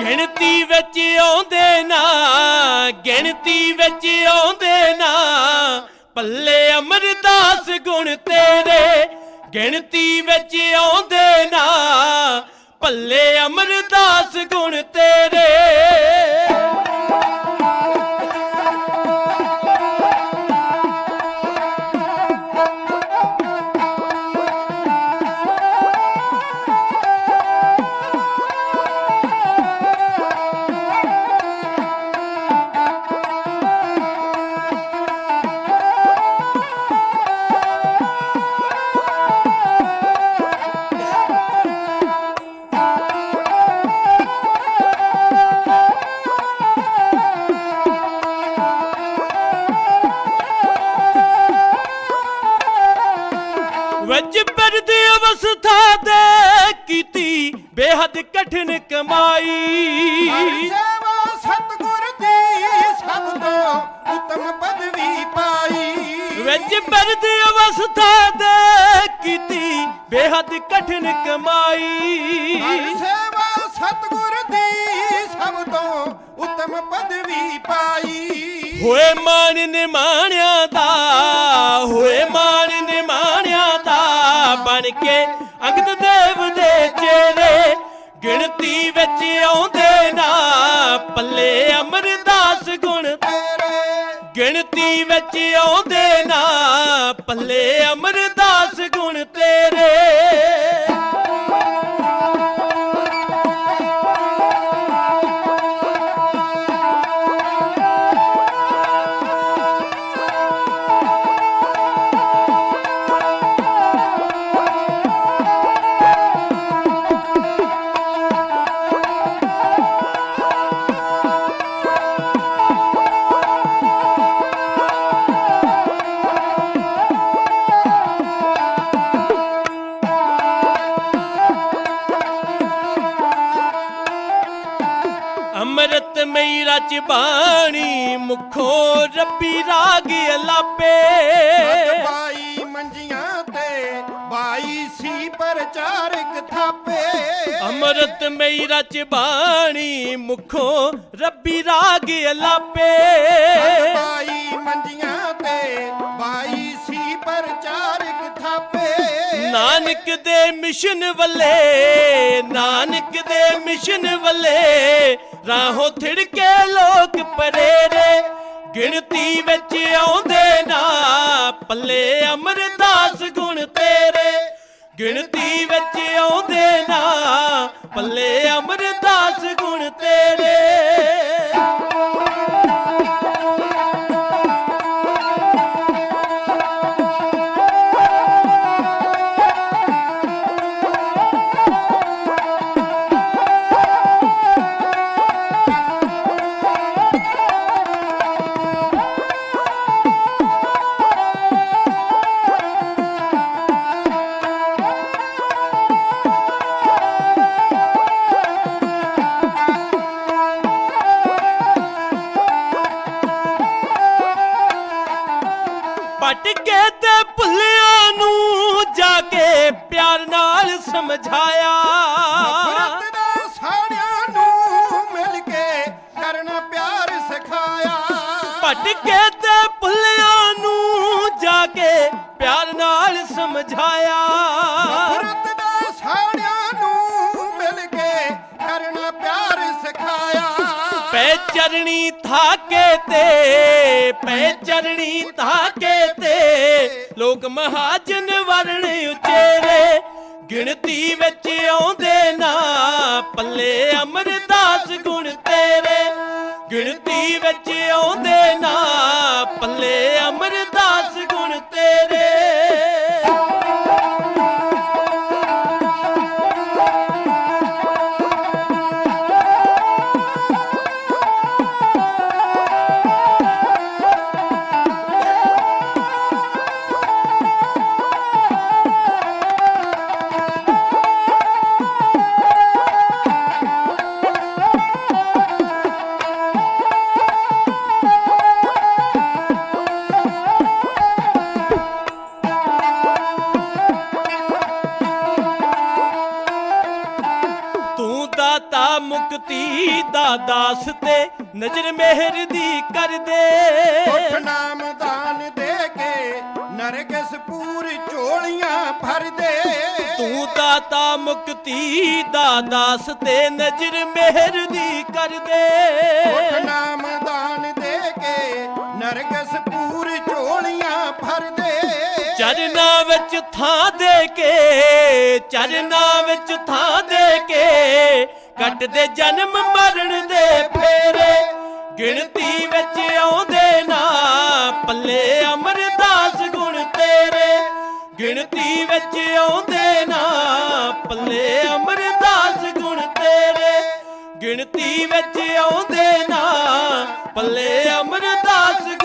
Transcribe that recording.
ਗਿਣਤੀ ਵਿੱਚ ਆਉਂਦੇ ਨਾ ਗਿਣਤੀ ਵਿੱਚ ਗਿਣਤੀ ਵਿੱਚ ਆਉਂਦੇ ਨਾ ਪੱਲੇ ਅਮਰਦਾਸ ਗੁਣ ਤੇਰੇ। ਵਿੱਚ ਪਰਦੇ ਅਵਸਥਾ ਦੇ ਕੀਤੀ ਬੇਹੱਦ ਕਠਿਨ ਕਮਾਈ। ਸੇਵਾ ਸਤਗੁਰ ਦੀ ਸਭ ਤੋਂ ਉਤਮ ਪਦਵੀ ਪਾਈ। ਵਿੱਚ ਪਰਦੇ ਅਵਸਥਾ ਦੇ ਕੀਤੀ ਬੇਹੱਦ ਕਠਿਨ ਕਮਾਈ। ਸੇਵਾ ਸਤਗੁਰ ਦੀ ਸਭ ਤੋਂ ਉਤਮ ਪਦਵੀ ਪਾਈ। ਹੋਏ ਮਾਨ ਨਿਮਾਣਿਆਂ ਦਾ ਹੋਏ ਮਾਨ ਦਾ ਕੇ ਅੰਗਦ ਦੇਵ ਦੇ ਚੇਰੇ ਗਿਣਤੀ ਵਿੱਚ ਆਉਂਦੇ ਨਾ ਪੱਲੇ ਅਮਰਦਾਸ ਗੁਣ। ਤੇਰੇ ਗਿਣਤੀ ਵਿੱਚ ਆਉਂਦੇ ਨਾ ਪੱਲੇ ਅਮਰਦਾਸ ਗੁਣ ਤੇਰੇ। ਮਈ ਰਚ ਬਾਣੀ ਮੁਖੋਂ ਰੱਬੀ ਰਾਗ ਅਲਾਪੇ। ਬਾਈ ਮੰਜੀਆਂ ਤੇ ਬਾਈ ਸੀ ਪ੍ਰਚਾਰਕ ਥਾਪੇ। ਅੰਮ੍ਰਿਤ ਮਈ ਰਚ ਬਾਣੀ ਮੁਖੋਂ ਰੱਬੀ ਰਾਗ ਅਲਾਪੇ। ਬਾਈ ਮੰਜੀਆਂ ਤੇ ਬਾਈ ਸੀ ਪ੍ਰਚਾਰਕ ਥਾਪੇ। ਨਾਨਕ ਦੇ ਮਿਸ਼ਨ ਵੱਲੇ ਨਾਨਕ ਦੇ ਮਿਸ਼ਨ ਵੱਲੇ। ਰਾਹੋਂ ਥਿੜਕੇ ਲੋਕ ਪਰੇਰੇ, ਗਿਣਤੀ ਵਿੱਚ ਆਉਂਦੇ ਨਾ। ਪੱਲੇ ਅਮਰਦਾਸ ਗੁਣ ਤੇਰੇ, ਗਿਣਤੀ ਵਿੱਚ ਆਉਂਦੇ ਨਾ। ਪੱਲੇ ਅਮਰਦਾਸ ਗੁਣ ਤੇਰੇ। ਪਟਕੇ ਤੇ ਭੁੱਲਿਆਂ ਨੂੰ ਜਾ ਕੇ ਪਿਆਰ ਨਾਲ ਸਮਝਾਇਆ। ਨਫ਼ਰਤ ਦਾ ਸਾੜਿਆਂ ਨੂੰ ਮਿਲ ਕੇ ਕਰਨਾ ਪਿਆਰ ਸਿਖਾਇਆ। ਭਟਕੇ ਤੇ ਭੁੱਲਿਆਂ ਨੂੰ ਜਾ ਕੇ ਪਿਆਰ ਨਾਲ ਸਮਝਾਇਆ। ਨਫ਼ਰਤ ਪੈ ਚਰਣੀ ਥਾਕੇ ਤੇ, ਪੈ ਚਰਣੀ ਥਾਕੇ ਤੇ। ਲੋਕ ਮਹਾਜਨ ਵਰਣ ਉਚੇਰੇ, ਗਿਣਤੀ ਵਿੱਚ ਆਉਂਦੇ ਨਾ। ਪੱਲੇ ਅਮਰਦਾਸ ਗੁਣ ਤੇਰੇ, ਗਿਣਤੀ ਵਿੱਚ ਆਉਂਦੇ ਨਾ। ਪੱਲੇ ਅਮਰਦਾਸ ਗੁਣ ਤੇਰੇ। ਮੁਕਤੀ ਦਾ ਦਾਸ ਤੇ ਨਜ਼ਰ ਮਿਹਰ ਦੀ ਕਰਦੇ। ਉਠ ਨਾਮ ਦਾਨ ਦੇ ਕੇ ਨਰਗਸ ਪੂਰ ਝੋਲੀਆਂ ਭਰਦੇ। ਤੂੰ ਦਾਤਾ ਮੁਕਤੀ ਦਾ ਦਾਸ ਤੇ ਨਜ਼ਰ ਮਿਹਰ ਦੀ ਕਰਦੇ। ਉਠ ਨਾਮ ਦਾਨ ਦੇ ਕੇ ਨਰਗਸ ਪੂਰ ਝੋਲੀਆਂ ਭਰਦੇ। ਚਰਨਾਂ ਵਿੱਚ ਥਾਂ ਦੇ ਕੇ ਚਰਨਾਂ ਵਿੱਚ ਥਾਂ ਦੇ ਕੇ ਕੱਟਦੇ ਜਨਮ ਮਰਨ ਦੇ ਫੇਰੇ। ਗਿਣਤੀ ਵਿੱਚ ਆਉਂਦੇ ਨਾ ਪੱਲੇ ਅਮਰਦਾਸ ਗੁਣ ਤੇਰੇ। ਗਿਣਤੀ ਵਿੱਚ ਆਉਂਦੇ ਨਾ ਪੱਲੇ ਅਮਰਦਾਸ ਗੁਣ ਤੇਰੇ। ਗਿਣਤੀ ਵਿੱਚ ਆਉਂਦੇ ਨਾ ਪੱਲੇ ਅਮਰਦਾਸ ਗੁਣ